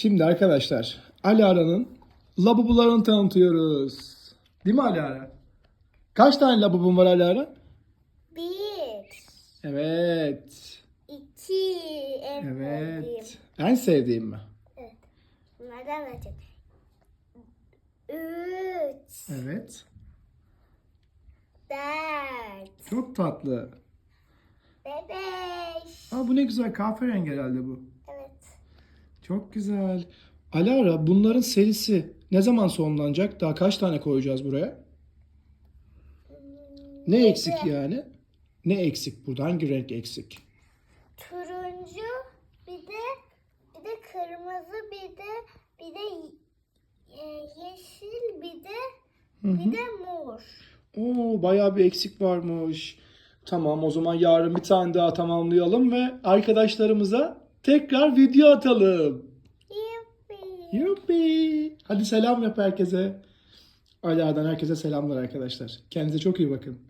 Şimdi arkadaşlar Alara'nın labubularını tanıtıyoruz. Değil mi Alara? Kaç tane labubun var Alara? Bir, Evet. iki, en sevdiğim. Evet. En sevdiğim mi? Evet. Bunlardan vereceğim. Üç, Evet. dört, Çok tatlı. ve beş. Aa, bu ne güzel kahverengi herhalde bu. Çok güzel. Alara bunların serisi ne zaman sonlanacak? Daha kaç tane koyacağız buraya? Ne eksik yani? Ne eksik burada? Hangi renk eksik? Turuncu, bir de bir de kırmızı, bir de bir de e, yeşil, bir de bir de mor. Oo bayağı bir eksik varmış. Tamam o zaman yarın bir tane daha tamamlayalım ve arkadaşlarımıza tekrar video atalım. Yuppi. Yuppi. Hadi selam yap herkese. Ala'dan herkese selamlar arkadaşlar. Kendinize çok iyi bakın.